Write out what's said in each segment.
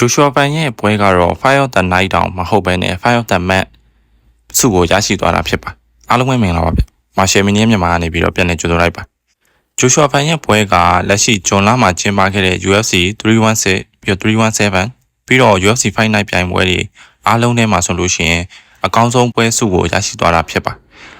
ဂျိုရှွာပန်ရဲ့ပွဲကတော့ Fire of the Night တောင်မဟုတ်ဘဲနဲ့ Fire of the Man စုကိုရရှိသွားတာဖြစ်ပါအားလုံးပဲမင်္ဂလာပါဗျမာရှယ်မီနီယမ်မြန်မာကနေပြီးတော့ပြန်လည်ကြိုဆိုလိုက်ပါဂျိုရှွာပန်ရဲ့ပွဲကလက်ရှိဂျွန်လာမှာကျင်းပခဲ့တဲ့ UFC 316ပြီးတော့317ပြီးတော့ UFC Fight Night ပြိုင်ပွဲတွေအားလုံးထဲမှာဆိုလို့ရှိရင်အကောင်းဆုံးပွဲစုကိုရရှိသွားတာဖြစ်ပါ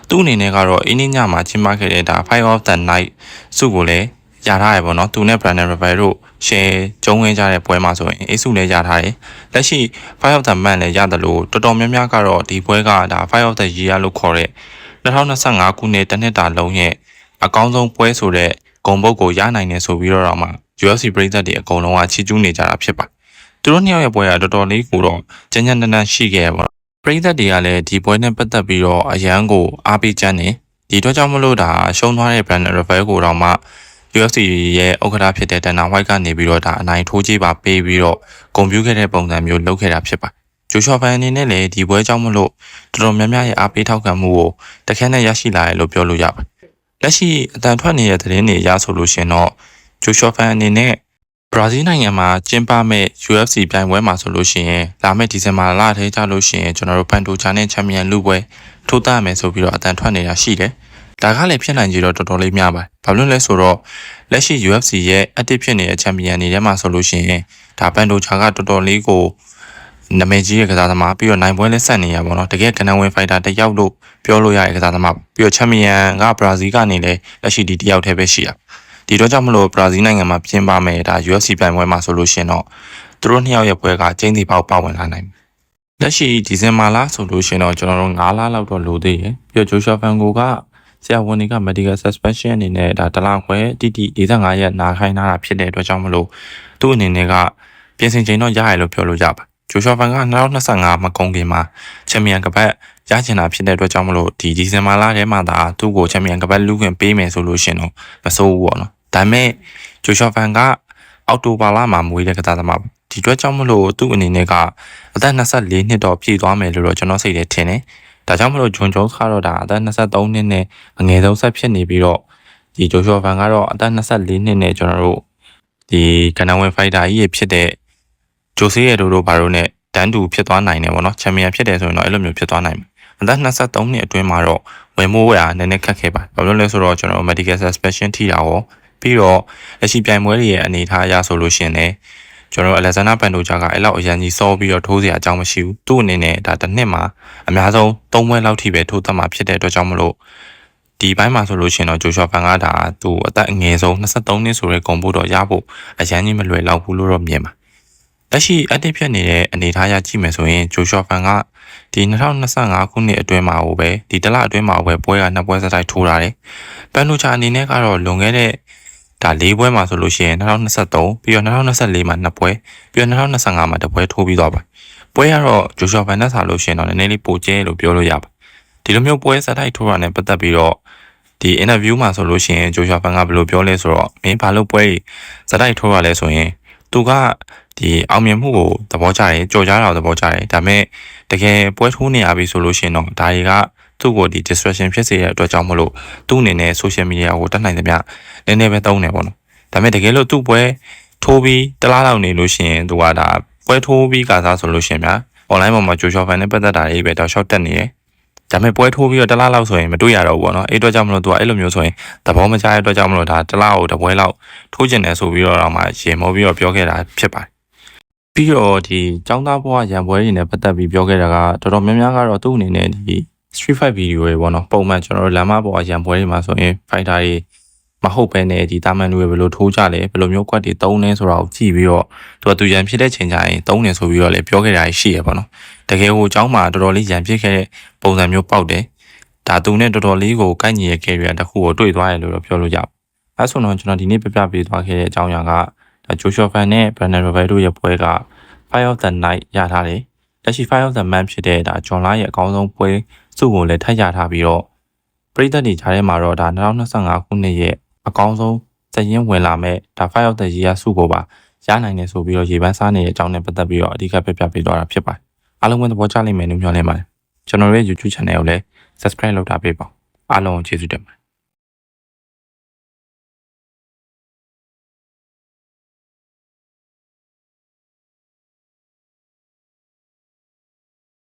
သူ့အနေနဲ့ကတော့အင်းညမှာကျင်းပခဲ့တဲ့ဒါ Fight of the Night စုကိုလည်း ရထားရပေါ့နော်သူနဲ့ Brandon Roberts တို့ share ကျုံးဝင်ကြတဲ့ပွဲမှာဆိုရင်အေးစုလည်းရထားတယ်လက်ရှိ Five of the Man လည်းရတယ်လို့တော်တော်များများကတော့ဒီပွဲကဒါ Five of the Year လို့ခေါ်တဲ့2025ခုနှစ်တစ်နှစ်တာလုံးရဲ့အကောင်းဆုံးပွဲဆိုတဲ့ဂုံပုတ်ကိုရနိုင်တယ်ဆိုပြီးတော့တော့မှ UFC ပြည်သက်တွေအကုန်လုံးကချီးကျူးနေကြတာဖြစ်ပါသူတို့နှစ်ယောက်ရဲ့ပွဲကတော်တော်လေးကိုတော့ကြမ်းကြမ်းတမ်းတမ်းရှိခဲ့ရပါတော့ပြည်သက်တွေကလည်းဒီပွဲနဲ့ပတ်သက်ပြီးတော့အရန်ကိုအားပေးကြတယ်ဒီတော့ကြောင့်မလို့ဒါရှုံးသွားတဲ့ Brandon Rafael ကိုတော့မှ UFC ရဲ့ဥက္ကဋ္ဌဖြစ်တဲ့ဒန်နာဝိုက်ကနေပြီးတော့ဒါအနိုင်ထိုးကြီးပါပေးပြီးတော့ဂုံပြူးခဲ့တဲ့ပုံစံမျိုးလုပ်ခဲ့တာဖြစ်ပါဂျိုရှော့ဖန်အနေနဲ့လည်းဒီပွဲကြောင့်မလို့တော်တော်များများရဲ့အားပေးထောက်ခံမှုကိုတခဲနဲ့ရရှိလာရလို့ပြောလို့ရပါလက်ရှိအတန်ထွက်နေတဲ့သတင်းတွေရဆိုလို့ရှင်တော့ဂျိုရှော့ဖန်အနေနဲ့ဘရာဇီးနိုင်ငံမှာကျင်းပမဲ့ UFC ပြိုင်ပွဲမှာဆိုလို့ရှိရင်လာမယ့်ဒီဇင်ဘာလထဲကျလို့ရှိရင်ကျွန်တော်တို့ပန်တိုချာနဲ့ချန်ပီယံလူပွဲထိုးသားမယ်ဆိုပြီးတော့အတန်ထွက်နေတာရှိတယ် ဒါကလည်းဖြစ်နိုင်ကြတော့တော်တော်လေးများပါတယ်။ဘာလို့လဲဆိုတော့လက်ရှိ UFC ရဲ့ active ဖြစ်နေတဲ့ champion တွေထဲမှာဆိုလို့ရှိရင်ဒါပန်တိုချာကတော်တော်လေးကိုနာမည်ကြီးရဲ့ကစားသမားပြီးတော့နိုင်ပွဲလည်းဆက်နေရပါတော့။တကယ်ကန်နဝင်ဖိုက်တာတစ်ယောက်လို့ပြောလို့ရတဲ့ကစားသမားပြီးတော့ champion ကဘရာဇီးကနေလည်းလက်ရှိဒီတစ်ယောက်တည်းပဲရှိတာ။ဒီတော့ကြောင့်မလို့ဘရာဇီးနိုင်ငံမှာပြင်ပမယ်ဒါ UFC ပြိုင်ပွဲမှာဆိုလို့ရှိရင်တော့သူတို့နှစ်ယောက်ရဲ့ပွဲကကျင်းစီပေါက်ပါဝင်လာနိုင်တယ်။လက်ရှိဒီဇင်ဘာလဆိုလို့ရှိရင်တော့ကျွန်တော်တို့9လလောက်တော့လိုသေးရယ်ပြီးတော့ဂျိုရှာဖန်ကိုက ဆရာဝန်တွေက medical suspension အနေနဲ့ဒါတလားခွဲတိတိ45ရက်နာခိုင်းထားတာဖြစ်တဲ့အတွက်ကြောင့်မလို့သူ့အနေနဲ့ကပြင်ဆင်ချိန်တော့ရရလို့ပြောလို့ရပါဂျိုရှောဖန်က2025မကုန်ခင်မှာချန်ပီယံကပတ်ရချင်တာဖြစ်တဲ့အတွက်ကြောင့်မလို့ဒီဒီဇင်ဘာလထဲမှာဒါသူ့ကိုချန်ပီယံကပတ်လူခွင့်ပေးမယ်ဆိုလို့ရှင်တော့မစိုးဘူးပေါ့နော်ဒါပေမဲ့ဂျိုရှောဖန်ကအောက်တိုဘာလမှာမွေးတဲ့ကစားသမားဒီအတွက်ကြောင့်မလို့သူ့အနေနဲ့ကအသက်24နှစ်တော့ပြည့်သွားမယ်လို့တော့ကျွန်တော်စိတ်ထဲထင်တယ် ဒါကြောင့်မလို့ဂျွန်ဂျုံးကတော့ဒါအသက်23နှစ်နဲ့အငယ်ဆုံးဆက်ဖြစ်နေပြီးတော့ဒီဂျိုရှောဖန်ကတော့အသက်24နှစ်နဲ့ကျွန်တော်တို့ဒီကနဝင်ဖိုက်တာကြီးဖြစ်တဲ့ဂျိုဆေးရဲ့တို့တို့ဘာလို့ ਨੇ တန်းတူဖြစ်သွားနိုင်တယ်ပေါ့နော်ချန်ပီယံဖြစ်တယ်ဆိုရင်တော့အဲ့လိုမျိုးဖြစ်သွားနိုင်မှာအသက်23နှစ်အတွင်းမှာတော့ဝင်မိုးရနည်းနည်းခက်ခဲပါဘာလို့လဲဆိုတော့ကျွန်တော် medical suspension ထိတာရောပြီးတော့လက်ရှိပြိုင်ပွဲတွေရဲ့အနေအထားအရဆိုလို့ရှိရင်လည်း ကျွန်တော်အလက်ဇန်နာပန်တိုဂျာကအဲ့လောက်အရန်ကြီးစောပြီးတော့ထိုးစရာအကြောင်းမရှိဘူးသူ့အနေနဲ့ဒါတစ်နှစ်မှာအများဆုံး၃ပွဲလောက်ထိပဲထိုးသတ်မှာဖြစ်တဲ့အတွက်ကြောင့်မလို့ဒီဘိုင်းမှာဆိုလို့ရှိရင်တော့ဂျိုရှွာဖန်ကဒါသူအသက်အငယ်ဆုံး23နှစ်ဆိုတဲ့ဂုံဖို့တော့ရဖို့အရန်ကြီးမလွယ်လောက်ဘူးလို့တော့မြင်ပါလက်ရှိ active ဖြစ်နေတဲ့အနေအထားရကြည့်မယ်ဆိုရင်ဂျိုရှွာဖန်ကဒီ2025ခုနှစ်အတွင်းမှာဟိုပဲဒီတလအတွင်းမှာပဲပွဲကနှစ်ပွဲစတိုက်ထိုးတာတယ်ပန်လိုချာအနေနဲ့ကတော့လွန်ခဲ့တဲ့ ဒါ၄ပွဲမှာဆိုလို့ရှိရင်2023ပြီးတော့2024မှာ2ပွဲပြီးတော့2025မှာတစ်ပွဲထိုးပြီးတော့ပါပွဲကတော့ဂျိုရှောဗန်နက်ဆာလို့ရှိရင်တော့နည်းနည်းလေးပိုကျဲလို့ပြောလို့ရပါဒီလိုမျိုးပွဲစတိုက်ထိုးတာနဲ့ပတ်သက်ပြီးတော့ဒီ interview မှာဆိုလို့ရှိရင်ဂျိုရှောဗန်ကဘယ်လိုပြောလဲဆိုတော့မင်းဘာလို့ပွဲစတိုက်ထိုးရလဲဆိုရင်သူကဒီအောင်မြင်မှုကိုသဘောကျတယ်ကြော်ကြားတာကိုသဘောကျတယ်ဒါပေမဲ့တကယ်ပွဲထိုးနေရပြီဆိုလို့ရှိရင်တော့ဒါတွေက သူ့ကိုဒီ distraction ဖြစ်စေတဲ့အတွက်ကြောင့်မလို့သူ့အနေနဲ့ social media ကိုတက်နိုင်သမျှနည်းနည်းပဲသုံးနေပေါ့နော်ဒါပေမဲ့တကယ်လို့သူ့ပွဲထိုးပြီးတလားလောက်နေလို့ရှိရင်သူကဒါပွဲထိုးပြီးကစားဆိုလို့ရှိရင်ဗျာ online ပေါ်မှာဂျိုရှော့ဖန်နဲ့ပတ်သက်တာတွေပဲတော့ short တက်နေတယ်ဒါပေမဲ့ပွဲထိုးပြီးတော့တလားလောက်ဆိုရင်မတွေ့ရတော့ဘူးပေါ့နော်အဲ့အတွက်ကြောင့်မလို့သူကအဲ့လိုမျိုးဆိုရင်သဘောမကျတဲ့အတွက်ကြောင့်မလို့ဒါတလားကိုတပွဲလောက်ထိုးကျင်တယ်ဆိုပြီးတော့တော့မှရေမောပြီးတော့ပြောခဲ့တာဖြစ်ပါတယ်ပြီးတော့ဒီចောင်းသားဘွားရံပွဲတွေနဲ့ပတ်သက်ပြီးပြောခဲ့တာကတော်တော်များများကတော့သူ့အနေနဲ့ဒီ Street Fight ဗီဒီယိုတွေပေါ့နော်ပုံမှန်ကျွန်တော်တို့လမ်းမပေါ်အရန်ပွဲတွေမှာဆိုရင် fighter တွေမဟုတ်ဘဲနဲ့ဒီတာမန်တွေဘယ်လိုထိုးကြလဲဘယ်လိုမျိုးကွက်တွေတုံးလဲဆိုတာကိုကြည့်ပြီးတော့သူကသူရန်ဖြစ်တဲ့ချိန်ကျရင်တုံးနေဆိုပြီးတော့လည်းပြောခဲ့တာရှိရပေါ့နော်တကယ်ဟိုအကြောင်းမှာတော်တော်လေးရန်ဖြစ်ခဲ့တဲ့ပုံစံမျိုးပေါက်တယ်ဒါသူနဲ့တော်တော်လေးကိုကိုက်ညီရဲ့ carrier တစ်ခုကိုတွေ့သွားတယ်လို့တော့ပြောလို့ရပါအဲဆိုတော့ကျွန်တော်ဒီနေ့ပြပြပေးသွားခဲ့တဲ့အကြောင်းအရာကဒါ Joshua Fan နဲ့ Brandon Roberto ရဲ့ပွဲက Fire of the Night ရထားတယ်လက်ရှိ Fire of the Man ဖြစ်တဲ့ဒါ John La ရဲ့အကောင်းဆုံးပွဲ စုကိုလည်းထပ်ရထားပြီးတော့ပြည်သက်တွေကြားထဲမှာတော့ဒါ2025ခုနှစ်ရဲ့အကောင်းဆုံးစရင်ဝင်လာမဲ့ဒါ5 of the year စုကိုပါရနိုင်တယ်ဆိုပြီးတော့ရေပန်းစားနေတဲ့အကြောင်းနဲ့ပတ်သက်ပြီးတော့အဓိကပြပြပေးသွားတာဖြစ်ပါတယ်အားလုံးပဲသဘောကျလိမ့်မယ်လို့မျှော်လင့်ပါတယ်ကျွန်တော်ရဲ့ YouTube channel ကိုလည်း subscribe လုပ်ထားပေးပါအားလုံးကိုကျေးဇူးတင်ပါတယ်